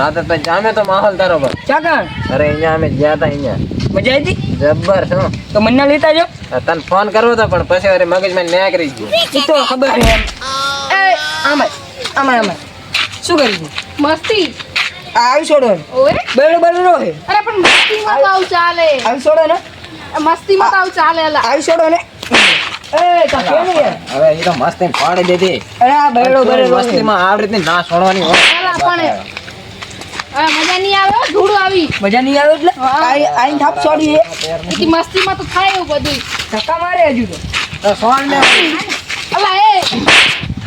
રાતે તો જામે તો માહોલ તારો પર ચા કાણ અરે અહીંયા અમે ગયા હતા અહીંયા. મજા આવી જબ્બર શું તો મને લેતા જો તને ફોન કરવો તો પણ પછી અરે મગજમાં ન્યાય કરી ગયો. તો ખબર છે. એમ એ આમાં આમાં આમાં. શું કરી છે? મસ્તી. આ આવી છોડો ઓએ બેડો બેડો હે. અરે પણ મસ્તીમાં તો આવું ચાલે. આવી છોડો ને મસ્તીમાં તો આવું ચાલે અલા. આવી છોડો ને એ હવે એ તો મસ્તી ફાડી દીધી. અરે બેડો બેડો મસ્તીમાં આ રીતની ના છોડવાની હોય. પણ મજા નહીં આવે ધૂળ આવી. મજા નહીં આવે એટલે? આઈ આઈ થાપ છોડી હે. મસ્તીમાં તો થાય એવું બધું ધક્કા મારે હજુ તો. તો ને અલા એ.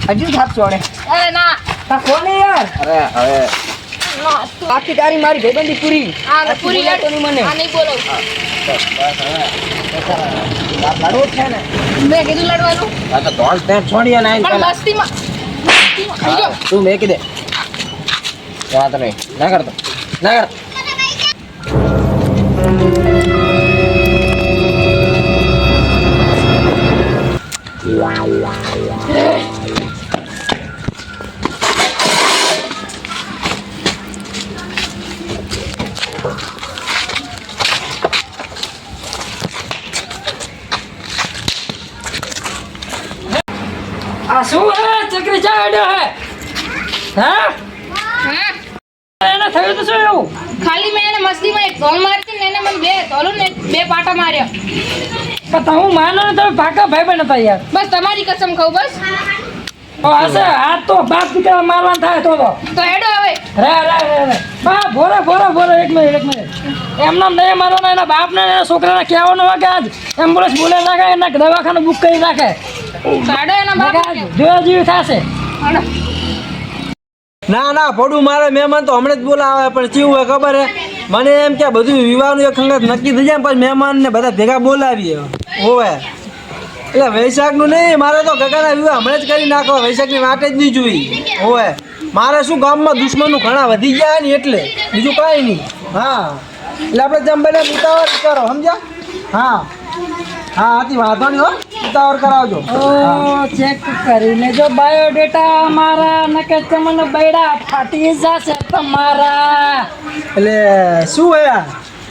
હજુ થાપ સોડે અરે ના. તા કોને યાર? અરે હવે. ના આખી તારી મારી ભાઈબંધી પૂરી. આ પૂરી બોલાતો નહીં મને. આ નહીં બોલો. લડવું છે ને. મેં કીધું લડવાનું. આ તો છોડીએ ને. મસ્તીમાં મેં દે. વાત નહીં ના કરતો. ના કર. આ શું હે? ચક્રી ચા અડ્યો હે હા? હા એને થયું તો શું એવું ખાલી મેં એને મસ્તીમાં એક ધોલ મારી હતી ને એને મને બે ધોલું ને બે પાટા માર્યા. પણ હું માનો ને તમે પાકા ભાઈ બન હતા યાર. બસ તમારી કસમ ખાઉં બસ. હશે આ તો બાપ દીકરા મારવા થાય તો તો. હેડો હવે. રે રે રે રે બા ભોરે ભોરે ભોરે એક મિનિટ એક મિનિટ. એમના નહીં મારવાના એના બાપને એના છોકરાને કહેવાનું હોય કે આજ. એમ્બ્યુલન્સ બોલે નાખે એના દવાખાનું બુક કરી નાખે. સાડો એના બાપ જોયા જેવી થશે. ના ના પડું મારે મહેમાન તો હમણાં જ બોલાવે પણ ચીવું હોય ખબર હે? મને એમ કે બધું વિવાહનું એક ખંગત નક્કી થઈ જાય પણ મહેમાન ને બધા ભેગા બોલાવીએ. હોવે. એટલે વૈશાખનું નહીં, મારે તો ગગાના વિવાહ હમણાં જ કરી નાખો વૈશાખની વાટે જ નહીં જોઈ. હોવે. મારે શું ગામમાં દુશ્મનો ઘણા વધી ગયા ને એટલે. બીજું કાંઈ નહીં. હા. એટલે આપણે જેમ બને ઉતાવળ કરો સમજ્યા? હા. હા હાથી વાંધો નહીં હો. ઉતાવળ કરાવજો. ઓ ચેક કરીને જો બાયોડેટા મારા નકે તમને બૈડા ફાટી જશે તમારા. એટલે શું હે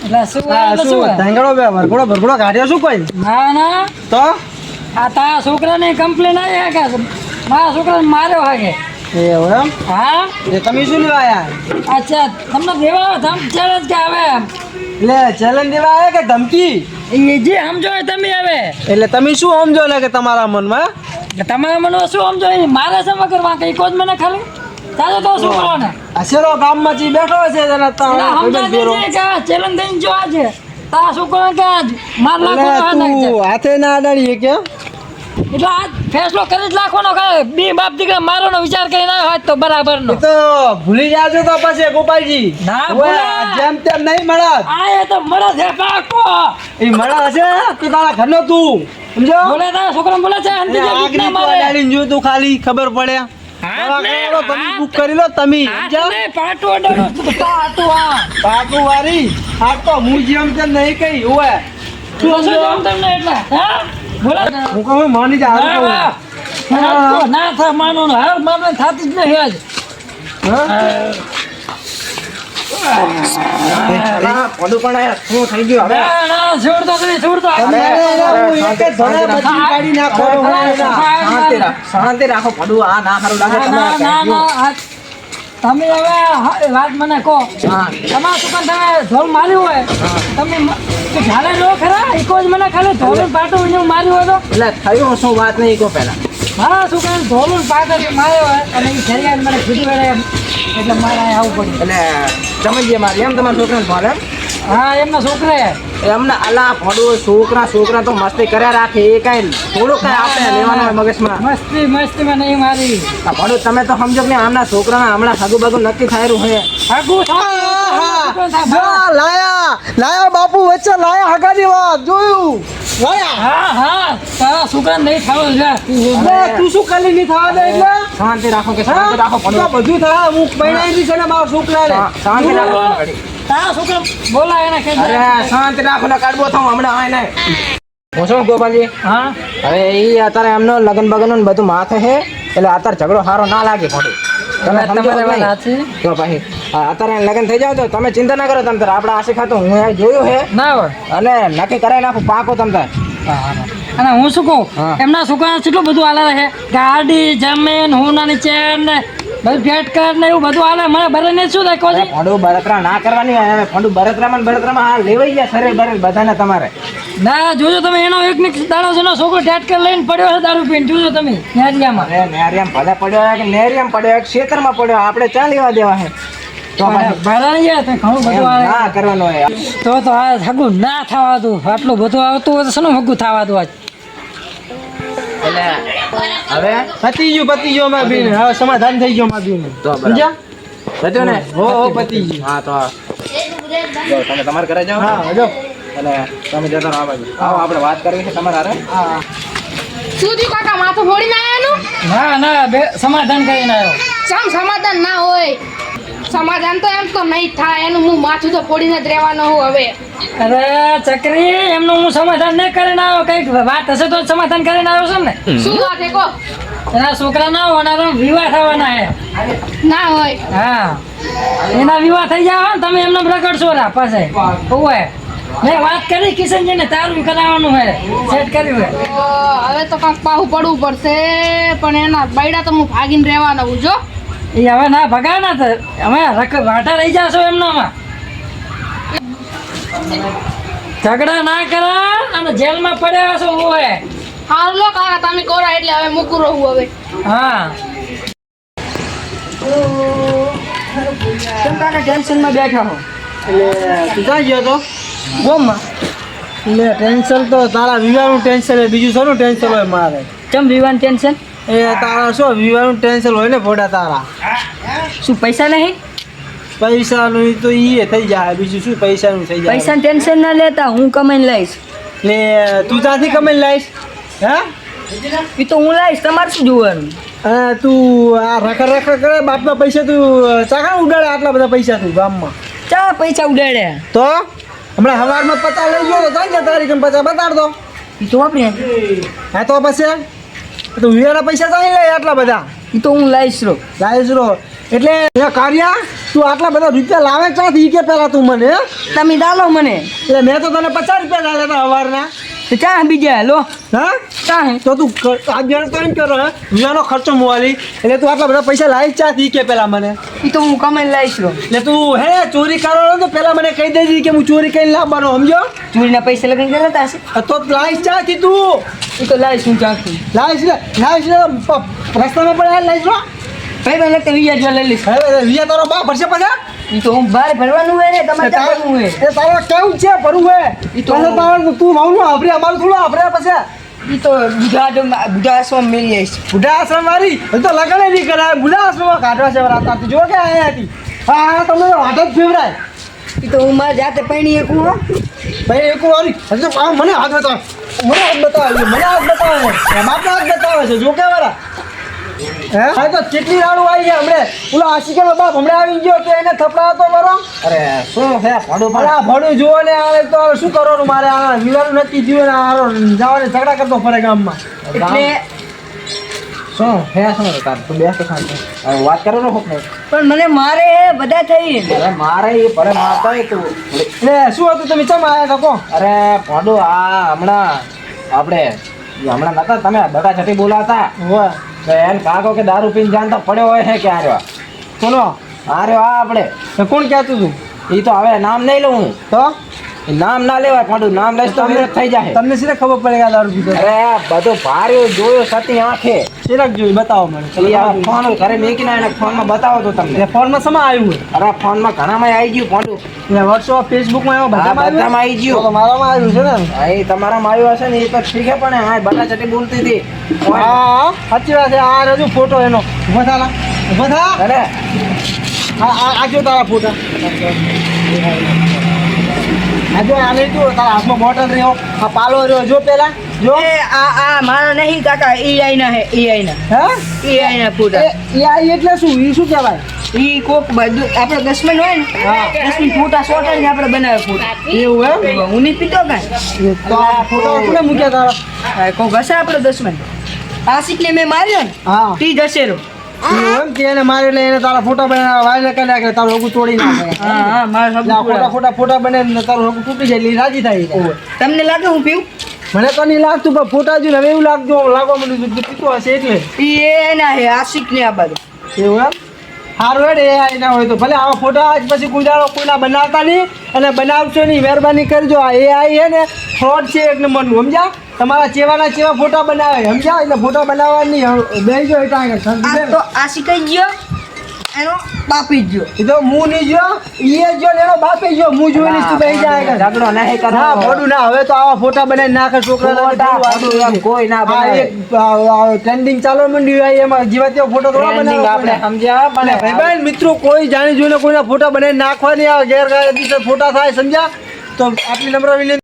એટલે શું શું શું બે વરઘોડો ભરઘોડો કાઢ્યો શું કોઈ? ના ના. તો? આ તારા છોકરાની કમ્પ્લેન આવી કે મારા છોકરાને માર્યો હે કે? એવું એમ? હા? એ તમે શું લેવા આયા? અચ્છા તમને દેવા ધમ ચેલેન્જ કે આવે એટલે ચેલેન્જ દેવા આયા કે ધમકી? એ જે સમજો એ તમે હવે. એટલે તમે શું સમજો ને કે તમારા મનમાં? તમારા મનમાં શું સમજો મારે વગર કરવા કઈ કોજ મને ખાલી? ચાલો તો શું કરવાને? હસેરો ગામમાં જી બેઠો છે તેના સમજા ભેરો. દેજે દઈને જો આજે. તારા છોકરા કે આજ? માર તું હાથે ના અડાડીએ કે? એટલે આ ફેસલો કરી જ નાખવાનો કે બી બાપ દીકરા મારવાનો વિચાર કરી ના હોય તો બરાબર નો તો ભૂલી જાજો તો પછી ગોપાલજી. ના ભૂલા. જેમ તેમ નહીં મળે આ એ તો મળે છે પાકો એ મળે છે તો તારા ઘરનો તું. સમજો? બોલે તારા છોકરા બોલે છે? અંતિ જે બીક ના મારે. જો તું ખાલી ખબર પડે. બુક કરી લો તમે પાટું તો વારી આ. તો હું જેમ તેમ નહીં કહી તમને એટલે? હા? બોલે હું કહું માની જા હારું. ના. થાય માનો હાર માનો થતી જ નહીં આજ. શાંતિ રાખો પડું આ ના સારું લાગે તમે હવે વાત મને કહો. હા. તમારા છોકરાને તમે ઢોલ માર્યું હોય? તમે ઝાલે જ ખરા? એકો જ મને ખાલી ઢોલ પાટો પાટું માર્યું હોય તો? એટલે થયું શું વાત નહીં કહો પહેલા. મારા છોકરાને ઢોલ પાટો માર્યો હોય અને એ ફેરિયા મને કીધું એટલે મારે આવું પડ્યું. એટલે સમજીએ મારી એમ તમારા છોકરાને એમ? હા એમના છોકરા. એમને અલા પડું છોકરા છોકરા તો મસ્તી કર્યા રાખે એ કઈ થોડું કઈ આપણે લેવાનું હોય મગજમાં. મસ્તી મસ્તીમાં નહીં મારી. આ પડું તમે તો સમજો કે આમના છોકરાના હમણાં સાગુ બાગુ નક્કી થયેલું હે આગું લાયા લાયા બાપુ વચ્ચે લાયા હગાની વાત જોયું? લાયા? હા હા. તારા છોકરાને નહીં થવું છે તું શું ખાલી નહીં થવા દે એટલે? શાંતિ રાખો કે હા? શાંતિ રાખો બધું થાય હું પૈણાઈ છે ને મારા છોકરાને. શાંતિ રાખો. તારા છોકરા બોલાય એને કે અરે શાંતિ રાખો ને કાઢવો થાવ હમણાં આય નહીં હું શું ગોપાલજી? હા? હવે એ અત્યારે એમનો લગન બગન ને બધું માથે છે એટલે અત્યારે ઝઘડો સારો ના લાગે પડું તમે સમજો હા, અત્યારે લગન થઈ જાવ તો તમે ચિંતા ના કરો તમ આપડે આપણે આશી ખાતું હું જોયું હે ના અને નક્કી કરાવી નાખું પાકો તમ અને હું શું કહું? એમના છોકરા કેટલું બધું હાલે છે? ગાડી જમીન હોનાની ચેન ને બધું ભેટ કર ને એવું બધું હાલે. મને બરે ને શું દેખો છે? ફંડુ બરતરા બળતરા ના કરવાની હવે ફોંડું બળતરામાં બળતરામાં હા લેવાઈ ગયા સરે બરે બધાને તમારે. ના જોજો તમે એનો એક ને દાડો છે છોકરો ટેટ કર લઈને પડ્યો છે દારૂ પીને. જોજો તમે ન્યારિયામાં અરે નેરિયામ ભલે પડ્યો કે નેરિયામ પડ્યો એક કે ખેતરમાં પડ્યો આપણે ચા લેવા દેવા હે તો ના કરવાનું તો તો આ સગું ના થવાતું આટલું બધું આવતું હોય તો શેનું હગું થવાતું આજ? એટલે હવે? પતી ગયું પતી ગયું અમારે બેન હવે સમાધાન થઈ ગયું અમારે બેન તો. સમજ્યા? બચ્યો ને. હો હો પતી ગયું હા તો જો તમે તમારે ઘરે જાઓ. હા જો અને તમે જતા રહો આ બાજુ. આવો આપણે વાત કરવી છે તમારે હારે. હા શું થયું કાકા? માથું ફોડીને આયાનું ના? ના બે સમાધાન કરીને આવ્યો સમ સમાધાન ના હોય. સમાધાન તો એમ તો નહીં થાય. એનું હું માથું તો ફોડીને જ રહેવાનો હું હવે. અરે ચકરી એમનું હું સમાધાન નહીં કરીને આવ્યો. કંઈક વાત હશે તો સમાધાન કરીને આવ્યો છું ને? શું વાત છે કો? એના છોકરા ના હોવાના વિવાહ થવાના હે. ના હોય. હા. એના વિવાહ થઈ જાવ તમે એમને રગડશો રા પાસે ઓવે મેં વાત કરી કિશનજીને તારું કરાવવાનું હે. સેટ કર્યું હે. હવે તો કાંક પાહું પડવું પડશે પણ એના બૈડા તો હું ભાગીને રહેવાના હું જો. એ હવે ના ભગા ના તો અમે રક વાટા રહી જાશો એમનામાં. ઝઘડા ના કરા અને જેલમાં પડ્યા હશો ઓવે હારું લો કાકા તમે કોરા એટલે હવે મૂકું રહું હવે. હા. કેમ કાકા ટેન્શનમાં બેઠા હો? એટલે તું ક્યાં ગયો તો. ગોમમાં એટલે ટેન્શન તો તારા વિવાહનું ટેન્શન હોય બીજું શાનું ટેન્શન હોય મારે? ચમ વિવાહનું ટેન્શન? એ તારા શું વિવાહનું ટેન્શન હોય ને ફોટા તારા? શું પૈસા નહીં? પૈસાનું તો એ થઈ જાય બીજું શું પૈસાનું થઈ જાય? પૈસાનું ટેન્શન ના લેતા હું કમાઈને લઈશ. ને તું ત્યાંથી કમાઈને લાવીશ હે? એ તો હું લાવીશ તમારે શું જોવાનું? હા તું આ રખડ રખડ કરે બાપના પૈસા તું ચાખા ઉડાડે આટલા બધા પૈસા તું ગામમાં? ચા પૈસા ઉડાડે? તો? હમણાં હવારમાં પચાસ લઈ ગયો તો ગયા તારીખ પચાસ બતાડ દો. એ તો આપણે હા તો પછી? તું વિયાના પૈસા ચાલી લે આટલા બધા. એ તો હું લાવીશ રો લાવીશ રો એટલે કાર્યા તું આટલા બધા રૂપિયા લાવે ઈ કે પહેલાં તું મને તમે ડાલો મને. એટલે મેં તો તને પચાસ રૂપિયા ડાલ્યા હતા સવારના તો ચા બીજા લો હા? ચા તો તું આ જણ તો એમ કરો હે? વિવાનો ખર્ચો મોવાલી. એટલે તું આટલા બધા પૈસા લાવી ચાથી કે પેલા મને. એ તો હું કમાઈને લાવીશ લો. એટલે તું હે ચોરી કરવાનો તો પેલા મને કહી દેજે કે હું ચોરી કરીને લાવવાનો સમજો? ચોરીના પૈસા લગન કરતા હશે? તો લાવીશ ચાથી તું. એ તો લાવીશ હું લાવીશ ને લાવીશ પ- રસ્તામાં પણ લાવીશ લો ભાઈ બહેન લગતા વિયા જો લઈ લઈશ. હવે વિયા તારો બા ભરશે પછી? તો હું બહાર ભરવાનું હોય ને તમારે ચાલવાનું હોય. એ તારો કેવું છે ભરવું હે? ઈ તો- તારો તું વાવનું આપણે અમારું થોડું આપણે પછી. ઈ તો બુઢા બુઢા આશ્રમ મેળવી આવીશ બુઢા આશ્રમ વાળી? તો લગન નહીં કરાય. બુઢા કાઢવા છે રાતા તું જો કે આયા હતી. હા તમને વાટ જ ફેવરાય. એ તો હું મારા જાતે પૈણી એકું હો. ભાઈ એક વાળી? હજુ તો મને હાથ બતાવે. મને હાથ બતાવે. છે મને હાથ બતાવે. છે આપણે હાથ બતાવે છે. જો કે વાળા હે? હા તો કેટલી રાડું આવી ગયા હમણે? ઓલો આશિકાનો બાપ હમણાં આવી ગયો તો એને થપડાવતો મારો? અરે શું છે અરે આ ભણું જુઓ ને આ તો હવે શું કરવાનું મારે? આ વિવાનું નથી થયું ને આ જવાને ઝઘડા કરતો ફરે ગામમાં. એટલે શું? હે શું તાર? તું બેસ તો હવે વાત કરો નહીં પણ મને મારે બધા થઈ અરે મારે એ ભલે મારતો હોય તું. એટલે શું હતું? તમે ચમ આવ્યા તકો અરે ભાડું આ હમણાં આપણે હમણાં નતા તમે બધા છઠી બોલાતા એમ કાકો કે દારૂ પીને જાણતા પડ્યો હોય હે કે આ રહ્યો કોનો આ રહ્યો આ આપણે. કોણ કહેતું તું? એ તો હવે નામ નહીં લઉં હું. તો? નામ ના લેવાય ફોડું નામ લઈશ તો વિરોધ થઈ જાય તમને સીધા ખબર પડે કે દારૂ પીતો અરે આ બધો ભાર્યું જોયો સતી આંખે. ચિરાગ જોયું? બતાવો મને. ફોન ઘરે મેકીને એને ફોનમાં બતાવો તો તમને. ફોનમાં સમા આવ્યું અરે ફોનમાં ઘણામાં આવી ગયું ફોટું એટલે વોટ્સઅપ ફેસબુકમાં હા, બધામાં બધામાં આવી ગયું. તો તો મારામાં આવ્યું છે ને? એ તમારામાં આવ્યું હશે ને એ તો ઠીક છે પણ હા બધા ચટી બોલતી હતી. હા સાચી વાત છે. આ રજુ ફોટો એનો. ઊભા થા અરે. આ આ જો તારા ફોટા આ જો આ જો તારા હાથમાં બોટલ રહ્યો આ પાલો રહ્યો. જો પેલા જો. એ આ આ મારા નહીં કાકા આઈના હે આઈના. હે? એ આઈના ફોટા. આઈ એટલે શું? એ શું કહેવાય? ઈ કોક બધું આપણે દસમન હોય ને હા. ફૂટા સોટા ને આપણે બનાવે ફોટા. એવું હું નહીં પીતો કાંઈ. તો આ ફોટો કોને મૂક્યા તારા? હા, કોક હશે આપણો દસમન? આશિકને મેં માર્યો ને હા. તી એવું એમ કે એને મારે એને તારા ફોટા બનાવવા વાયરલ કરી નાખે તારું હગું તોડી નાખે. હા હા મારે એટલે આ ખોટા ખોટા ફોટા બને ને તારું હગું તૂટી જાય એટલે રાજી થાય તમને લાગે હું પીવું? મને તો નહીં લાગતું પણ ફોટા જોઈને હવે એવું લાગતું લાગવા મળ્યું કે પીતો હશે એટલે. એ ના હે આશિક ને આ બાજુ. એવું એમ? સારું હેડ એ આઈ ના હોય તો. ભલે આવા ફોટા આજ પછી ગુજારો કોઈના બનાવતા નહીં અને બનાવશો નહીં મહેરબાની કરજો. આ એ આઈ છે ને ફ્રોડ છે એક નંબરનું સમજ્યા? તમારા ચેવાના ચેવા ફોટા બનાવે સમજ્યા? એટલે ફોટા બનાવવા નહીં બેસજો એટલે આગળ સમજી તો આ શીખાઈ ગયો. એનો બાપી ગયો. એ તો હું નહીં જો ઈ જો એનો બાપી જો હું જોઈ તું બેસી જાય આગળ. ઝઘડો નહીં કરવો. હા મોડું ના હવે તો આવા ફોટા બનાવી નાખે છોકરા ફોટા, કોઈ ના બનાવે. ટ્રેન્ડિંગ ચાલો મંડ્યું આ એમાં જીવા તેવો ફોટો થોડા બનાવે આપણે આપણે સમજ્યા પણ ભાઈ મિત્રો કોઈ જાણી જોઈને કોઈના ફોટા બનાવી નાખવાની આ ગેરકાયદેસર ફોટા થાય સમજ્યા? તો આપની નમ્ર વિનંતી